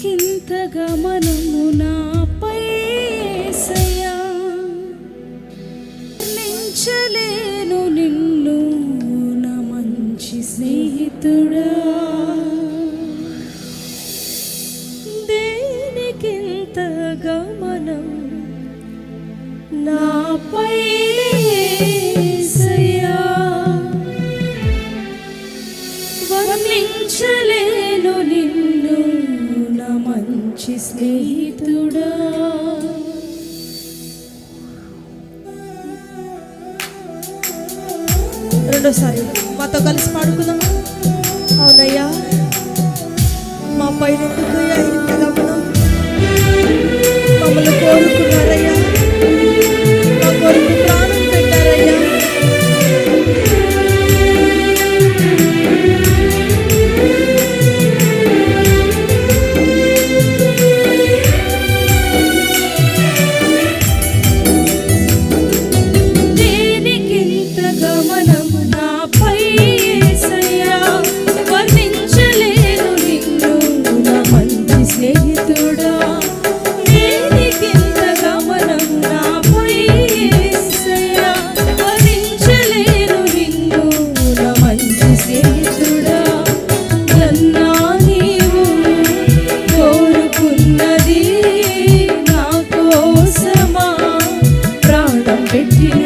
కింత గమనము నాపై యేసయ్యా? నించలేను నిన్ను నా మంచి స్నేహితుడా దేనికింత గమనం నాపై స్నేహితుడా రెండోసారి మాతో కలిసి పాడుకుందాం అవునయ్యా. మా పైన ఎందుకయ్యా ఇంత గమనం మమ్మల్ని కోరుకున్నారయ్యా. Sentir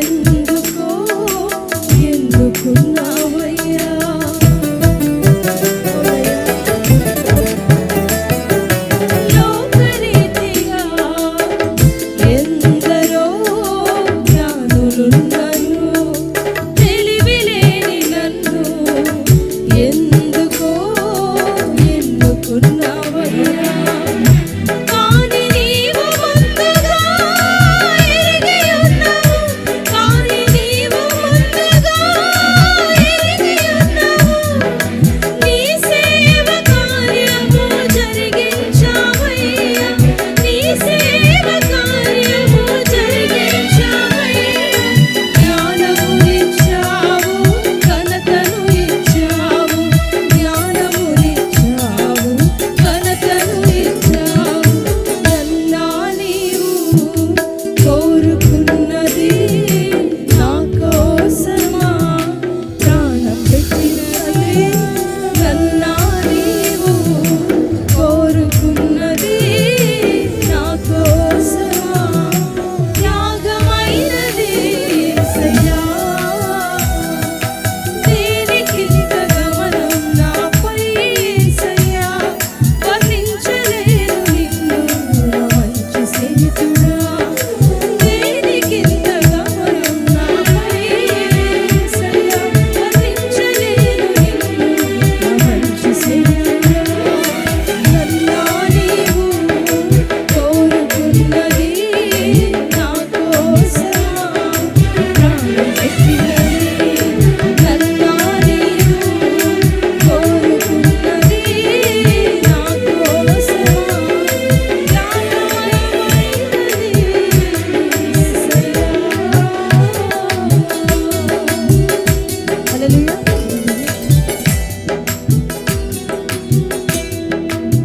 forgive you.